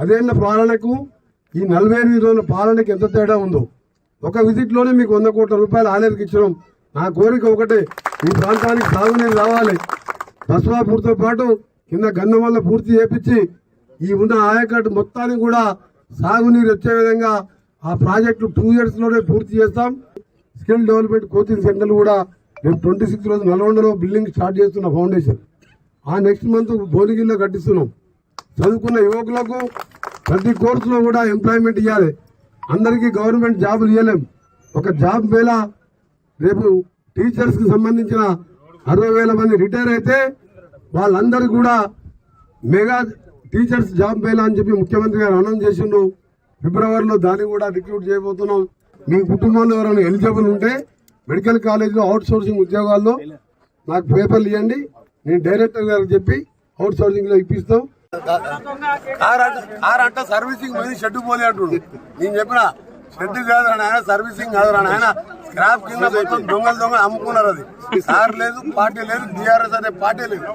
పదేళ్ళ పాలనకు ఈ నలభై ఎనిమిది రోజుల పాలనకి ఎంత తేడా ఉందో? ఒక విజిట్లోనే మీకు వంద కోట్ల రూపాయలు ఆలయకి ఇచ్చినాం. నా కోరిక ఒకటే ఈ ప్రాంతానికి సాగునీరు రావాలి. బస్వాపూర్తో పాటు కింద గంధమల్ల పూర్తి చేపించి ఈ ఉన్న ఆయకట్టు మొత్తాన్ని కూడా సాగునీరు వచ్చే విధంగా ఆ ప్రాజెక్టు టూ ఇయర్స్లోనే పూర్తి చేస్తాం. స్కిల్ డెవలప్మెంట్ కోచింగ్ సెంటర్లు కూడా మేము ట్వంటీ సిక్స్ రోజు నల్గొండలో బిల్డింగ్ స్టార్ట్ చేస్తున్న ఫౌండేషన్. ఆ నెక్స్ట్ మంత్ భువనగిరిలో కట్టిస్తున్నాం. చదువుకున్న యువకులకు ప్రతి కోర్సులో కూడా ఎంప్లాయ్మెంట్ ఇవ్వాలి అందరికీ గవర్నమెంట్ జాబులు ఇవ్వలేం ఒక జాబ్ వేళ రేపు టీచర్స్కి సంబంధించిన అరవై వేల మంది రిటైర్ అయితే వాళ్ళందరూ కూడా మెగా టీచర్స్ జాబ్ వేళ అని చెప్పి ముఖ్యమంత్రి గారు అనౌన్స్ చేసిండు. ఫిబ్రవరిలో దాన్ని కూడా రిక్రూట్ చేయబోతున్నాం. మీ కుటుంబంలో ఎవరైనా ఎలిజిబుల్ ఉంటే మెడికల్ కాలేజ్లో అవుట్ సోర్సింగ్ ఉద్యోగాల్లో నాకు పేపర్లు ఇవ్వండి నేను డైరెక్టర్ గారికి చెప్పి అవుట్ సోర్సింగ్లో ఇప్పిస్తాం. కార్ అంట కార్ సర్వీసింగ్ పోయి షెడ్ పోలే అంటుడు. నేను చెప్పిన షెడ్ కాదు ఆయన సర్వీసింగ్ కాదు ఆయన స్క్రాప్ కింద మొత్తం దొంగలు దొంగలు అమ్ముకున్నారు అది. సార్ లేదు పార్టీ లేదు బీఆర్ఎస్ అనే పార్టీ లేదు.